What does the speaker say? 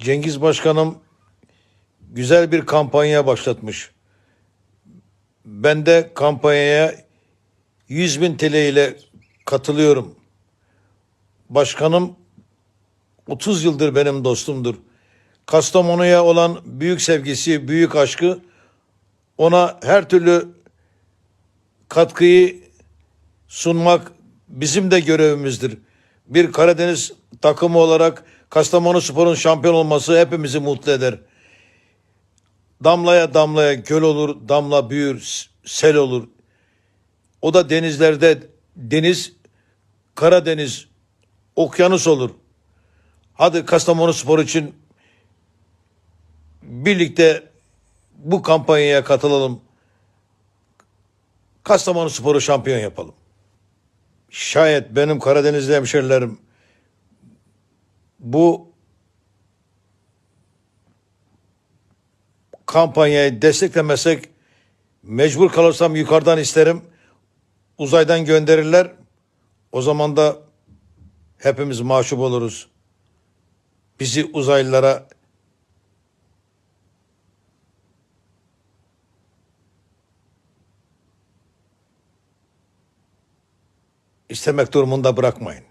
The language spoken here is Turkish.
Cengiz Başkanım güzel bir kampanya başlatmış. Ben de kampanyaya 100 bin TL ile katılıyorum. Başkanım 30 yıldır benim dostumdur. Kastamonu'ya olan büyük sevgisi, büyük aşkı ona her türlü katkıyı sunmak bizim de görevimizdir. Bir Karadeniz takımı olarak Kastamonu Spor'un şampiyon olması hepimizi mutlu eder. Damlaya damlaya göl olur, damla büyür, sel olur. O da denizlerde deniz, Karadeniz, okyanus olur. Hadi Kastamonu Spor için birlikte bu kampanyaya katılalım. Kastamonu Spor'u şampiyon yapalım. Şayet benim Karadenizli hemşerilerim bu kampanyayı desteklemesek mecbur kalırsam yukarıdan isterim. Uzaydan gönderirler. O zaman da hepimiz mahcup oluruz. Bizi uzaylılara istemek durumunda bırakmayın.